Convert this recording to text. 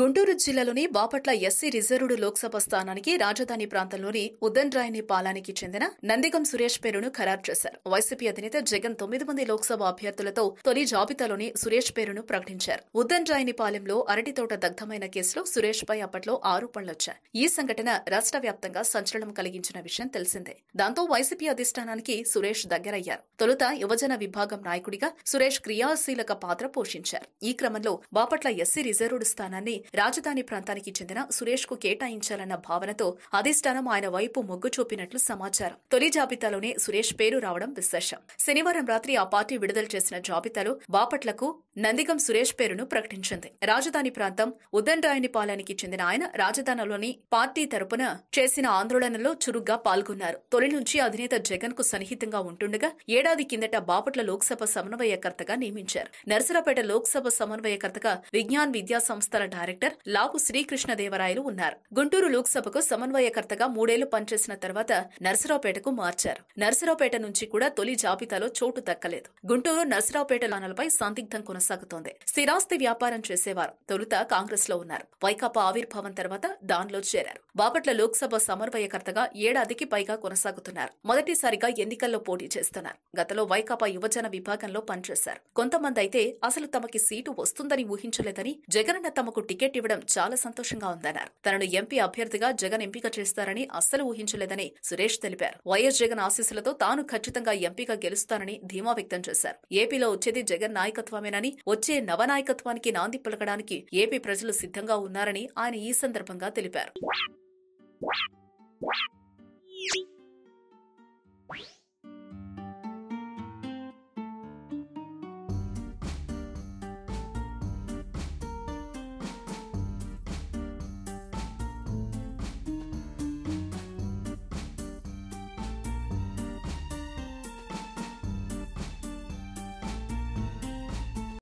గుంటూరు జిల్లాలోని Bapatla SC reserved Lok Sabha స్థానానికి రాజధాని ప్రాంతంలోని ఉద్దండ్రాయని పాలానికి చెందిన నందిగం సురేష్ పేరును ఖరారు చేశారు. వైసీపీ అధినేత జగన్ తొమ్మిది మంది లోక్సభ అభ్యర్థులతో తొలి జాబితాలోని సురేష్ పేరును ప్రకటించారు. ఉద్దండ్రాయని పాలెంలో అరటి తోట దగ్ధమైన కేసులో సురేష్ పై అప్పట్లో ఆరోపణలొచ్చాయి ఈ సంఘటన రాష్ట్ర వ్యాప్తంగా సంచలనం కలిగించిన విషయం తెలిసిందే. దాంతో వైసీపీ అధిష్టానానికి సురేష్ దగ్గరయ్యారు. తొలుత యువజన విభాగం నాయకుడిగా సురేష్ క్రియాశీలక పాత్ర పోషించారు. ఈ క్రమంలో బాపట్ల ఎస్సీ రిజర్వ్డ్ స్థానాన్ని రాజధాని ప్రాంతానికి చెందిన సురేష్కు కేటాయించాలన్న భావనతో అధిష్టానం ఆయన వైపు మొగ్గు చూపినట్లు సమాచారం. తొలి జాబితాలోనే సురేష్ పేరు రావడం విశేషం. శనివారం రాత్రి ఆ పార్టీ విడుదల చేసిన జాబితాలో బాపట్లకు నందిగం సురేష్ పేరును ప్రకటించింది. రాజధాని ప్రాంతం ఉద్దండాయనిపాలెనికి చెందిన ఆయన రాజధానిలోని పార్టీ తరపున చేసిన ఆందోళనలో చురుగ్గా పాల్గొన్నారు. తొలి నుంచి అధినేత జగన్కు సన్నిహితంగా ఉంటుండగా ఏడాది కిందట బాపట్ల లోక్సభ సమన్వయకర్తగా నియమించారు. నర్సరాపేట లోక్సభ సమన్వయకర్తగా విజ్ఞాన్ విద్యా సంస్థల డైరెక్టర్ లావు శ్రీకృష్ణదేవరాయలు ఉన్నారు. గుంటూరు లోక్సభకు సమన్వయకర్తగా మూడేళ్ళు పనిచేసిన తర్వాత నర్సరావుపేటకు మార్చారు. నర్సరావుపేట నుంచి కూడా తొలి జాబితాలో చోటు దక్కలేదు. గుంటూరు నర్సరావుపేట లానలపై సందిగ్ధం కొనసాగుతోంది. స్థిరాస్తి వ్యాపారం చేసేవారు. తొలుత కాంగ్రెస్లో ఉన్నారు. వైకాపా ఆవిర్భావం తర్వాత దానిలో చేరారు. బాపట్ల లోక్సభ సమన్వయకర్తగా ఏడాదికి పైగా కొనసాగుతున్నారు. మొదటిసారిగా ఎన్నికల్లో పోటీ చేస్తున్నారు. గతంలో వైకాపా యువజన విభాగంలో పనిచేశారు. కొంతమంది అయితే అసలు తమకి సీటు వస్తుందని ఊహించలేదని జగనన్న తమకు టికెట్ ఇవ్వడం చాలా సంతోషంగా ఉందన్నారు. తనను ఎంపీ అభ్యర్థిగా జగన్ ఎంపిక చేస్తారని అస్సలు ఊహించలేదని సురేష్ తెలిపారు. వైఎస్ జగన్ ఆశీస్సులతో తాను ఖచ్చితంగా ఎంపీగా గెలుస్తానని ధీమా వ్యక్తం చేశారు. ఏపీలో వచ్చేది జగన్ నాయకత్వమేనని వచ్చే నవనాయకత్వానికి నాంది పలకడానికి ఏపీ ప్రజలు సిద్ధంగా ఉన్నారని ఆయన ఈ సందర్భంగా తెలిపారు.